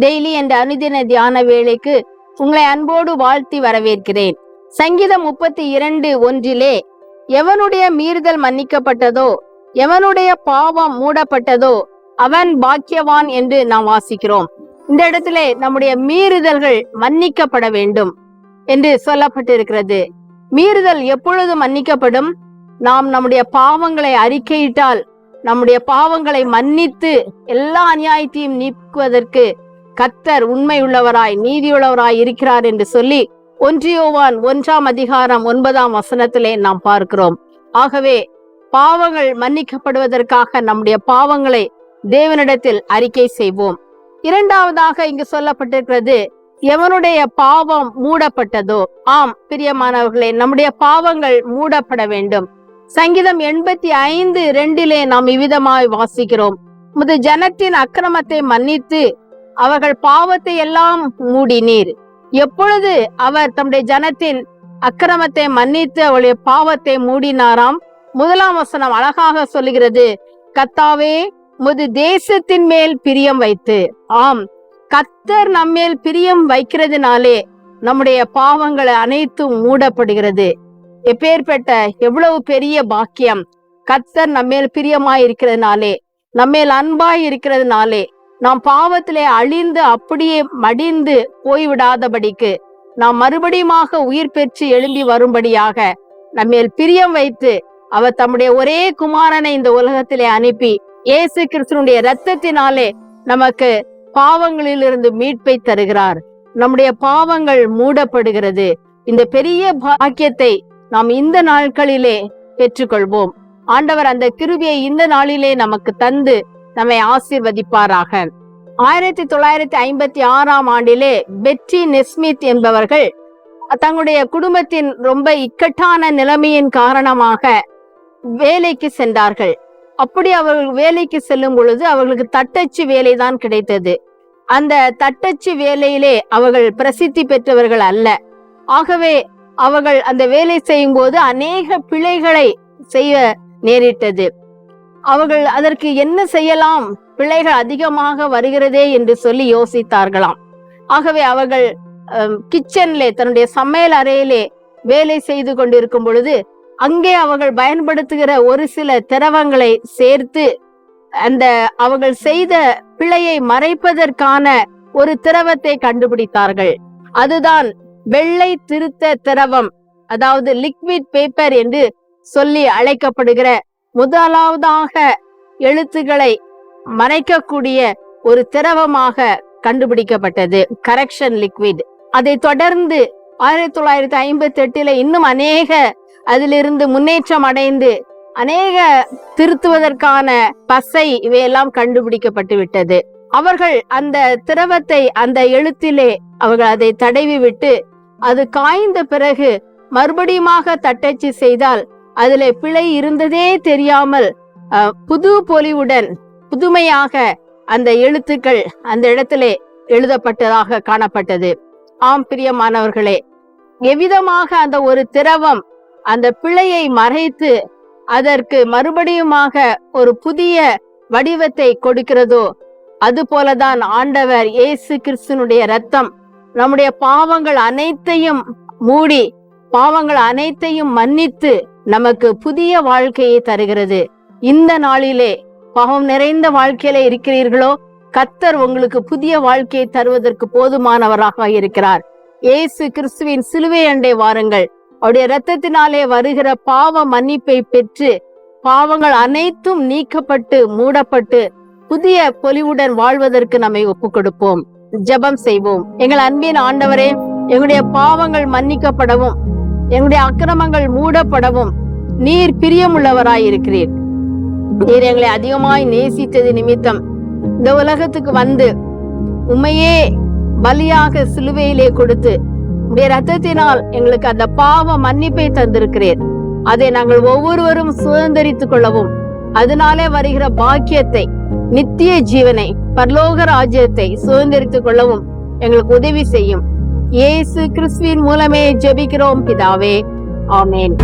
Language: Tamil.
டெய்லி என்ற அனுதின தியான வேலைக்கு உங்களை அன்போடு வாழ்த்தி வரவேற்கிறேன். சங்கீதம் முப்பத்தி இரண்டு ஒன்றிலே எவனுடைய மீறுதல் மன்னிக்கப்பட்டதோ எவனுடைய பாவம் மூடப்பட்டதோ அவன் பாக்கியவான் என்று நாம் வாசிக்கிறோம். இந்த இடத்துல நம்முடைய மீறுதல்கள் மன்னிக்கப்பட வேண்டும் என்று சொல்லப்பட்டிருக்கிறது. மீறுதல் எப்பொழுது மன்னிக்கப்படும்? நாம் நம்முடைய பாவங்களை அறிக்கையிட்டால் நம்முடைய பாவங்களை மன்னித்து எல்லா அநியாயத்தையும் நீக்குவதற்கு கத்தர் உண்மையுள்ளவராய் நீதியுள்ளவராய் இருக்கிறார் என்று சொல்லி ஒன்றியோவான் ஒன்றாம் அதிகாரம் ஒன்பதாம் வசனத்திலே நாம் பார்க்கிறோம். ஆகவே பாவங்கள் மன்னிக்கப்படுவதற்காக நம்முடைய பாவங்களை தேவனிடத்தில் அறிக்கை செய்வோம். இரண்டாவதாக இங்கு சொல்லப்பட்டிருக்கிறது எவனுடைய பாவம் மூடப்பட்டதோ ஆம் பிரியமானவர்களே நம்முடைய பாவங்கள் மூடப்பட வேண்டும். சங்கீதம் எண்பத்தி ஐந்து ரெண்டிலே நாம் இவ்விதமாய் வாசிக்கிறோம். முது ஜனத்தின் அக்கிரமத்தை மன்னித்து அவர்கள் பாவத்தை எல்லாம் மூடினீர். எப்பொழுது அவர் தம்முடைய ஜனத்தின் அக்கிரமத்தை மன்னித்து அவளுடைய பாவத்தை மூடினாராம்? முதலாம் வசனம் அழகாக சொல்லுகிறது. கத்தாவே முது தேசத்தின் மேல் பிரியம் வைத்து. ஆம். கத்தர் நம்மேல் பிரியம் வைக்கிறதுனாலே நம்முடைய பாவங்கள் அனைத்தும் மூடப்படுகிறது. எப்பேற்பட்ட எவ்வளவு பெரிய பாக்கியம். கத்தர் நம்மேல் பிரியமாய் இருக்கிறதுனாலே நம்மேல் அன்பாய் இருக்கிறதுனாலே நாம் பாவத்திலே அழிந்து அப்படியே மடிந்து போய்விடாதபடிக்கு நாம் மறுபடியுமாக உயிர் பெற்று எழும்பி வரும்படியாக நம்மேல் பிரியம் வைத்து அவர் தம்முடைய ஒரே குமாரனை இந்த உலகத்திலே அனுப்பி இயேசு கிறிஸ்துனுடைய இரத்தத்தினாலே நமக்கு பாவங்களிலிருந்து மீட்பை தருகிறார். நம்முடைய பாவங்கள் மூடப்படுகிறது. இந்த பெரிய பாக்கியத்தை நாம் இந்த நாட்களிலே பெற்றுக்கொள்வோம். ஆண்டவர் அந்த கிருபியை இந்த நாளிலே நமக்கு தந்து நம்மை ஆசிர்வதிப்பாராக. ஆயிரத்தி தொள்ளாயிரத்தி ஐம்பத்தி ஆறாம் ஆண்டிலே பெட்டி நெஸ்மித் என்பவர்கள் தங்களுடைய குடும்பத்தின் ரொம்ப இக்கட்டான நிலைமையின் காரணமாக வேலைக்கு சென்றார்கள். அப்படி அவர்கள் வேலைக்கு செல்லும் பொழுது அவர்களுக்கு தட்டச்சு வேலைதான் கிடைத்தது. அந்த தட்டச்சு வேலையிலே அவர்கள் பிரசித்தி பெற்றவர்கள் அல்ல. ஆகவே அவர்கள் அந்த வேலை செய்யும் போது அநேக பிழைகளை செய்ய நேரிட்டது. அவர்கள் அதற்கு என்ன செய்யலாம்? பிழைகள் அதிகமாக வருகிறதே என்று சொல்லி யோசித்தார்களாம். ஆகவே அவர்கள் கிச்சன்ல தன்னுடைய சமையல் அறையிலே வேலை செய்து கொண்டிருக்கும் பொழுது அங்கே அவர்கள் பயன்படுத்துகிற ஒரு சில திரவங்களை சேர்த்து அந்த அவர்கள் செய்த பிழையை மறைப்பதற்கான ஒரு திரவத்தை கண்டுபிடித்தார்கள். அதுதான் வெள்ளை திருத்த திரவம் அதாவது லிக்விட் பேப்பர் என்று சொல்லி அழைக்கப்படுகிற முதலாவதாக எழுத்துக்களை மறைக்கக்கூடிய ஒரு திரவமாக கண்டுபிடிக்கப்பட்டது கரெக்ஷன் லிக்விட் அதை தொடர்ந்து ஆயிரத்தி தொள்ளாயிரத்தி ஐம்பத்தி எட்டுல இன்னும் அநேக அதிலிருந்து முன்னேற்றம் அடைந்து அநேக திருத்துவதற்கான பசை இவையெல்லாம் கண்டுபிடிக்கப்பட்டு விட்டது. அவர்கள் அந்த திரவத்தை அந்த எழுத்திலே அவர்கள் அதை தடவி விட்டு அது காய்ந்த பிறகு மறுபடியுமாக தட்டச்சு செய்தால் அதுல பிழை இருந்ததே தெரியாமல் புது பொலிவுடன் புதுமையாக அந்த எழுத்துக்கள் அந்த இடத்திலே எழுதப்பட்டதாக காணப்பட்டது. ஆம் பிரியமானவர்களே எவ்விதமாக அந்த ஒரு திரவம் அந்த பிழையை மறைத்து அதற்கு மறுபடியுமாக ஒரு புதிய வடிவத்தை கொடுக்கிறதோ அது போலதான் ஆண்டவர் இயேசு கிறிஸ்துனுடைய ரத்தம் நம்முடைய பாவங்கள் அனைத்தையும் மூடி பாவங்கள் அனைத்தையும் மன்னித்து நமக்கு புதிய வாழ்க்கையை தருகிறது. இந்த நாளிலே பாவம் நிறைந்த வாழ்க்கையில இருக்கிறீர்களோ? கத்தர் உங்களுக்கு புதிய வாழ்க்கையை தருவதற்கு போதுமானவராக இருக்கிறார். ஏசு கிறிஸ்துவின் சிலுவை அண்டை வாருங்கள். அவருடைய இரத்தத்தினாலே வருகிற பாவ மன்னிப்பை பெற்று பாவங்கள் அனைத்தும் நீக்கப்பட்டு மூடப்பட்டு புதிய பொலிவுடன் வாழ்வதற்கு நம்மை ஒப்புக் கொடுப்போம் ஜெபம் செய்வோம். எங்கள் அன்பின் ஆண்டவரே எங்களுடைய பாவங்கள் மன்னிக்கப்படவும் எங்களுடைய அக்கிரமங்கள் மூடப்படவும் நீர் பிரியமுள்ளவராய் இருக்கிறீர் நீர் எங்களை அதிகமாய் நேசித்தது நிமித்தம் இந்த உலகத்துக்கு வந்து உண்மையே பலியாக சிலுவையிலே கொடுத்து உடைய ரத்தத்தினால் எங்களுக்கு அந்த பாவ மன்னிப்பை தந்திருக்கிறீர். அதை நாங்கள் ஒவ்வொருவரும் சுதந்திரித்துக் கொள்ளவும் அதனாலே வருகிற பாக்கியத்தை நித்திய ஜீவனை பரலோக ராஜ்யத்தை சுதந்திரித்துக் கொள்ளவும் எங்களுக்கு உதவி செய்யும். இயேசு கிறிஸ்துவின் மூலமே ஜெபிக்கிறோம் பிதாவே. ஆமேன்.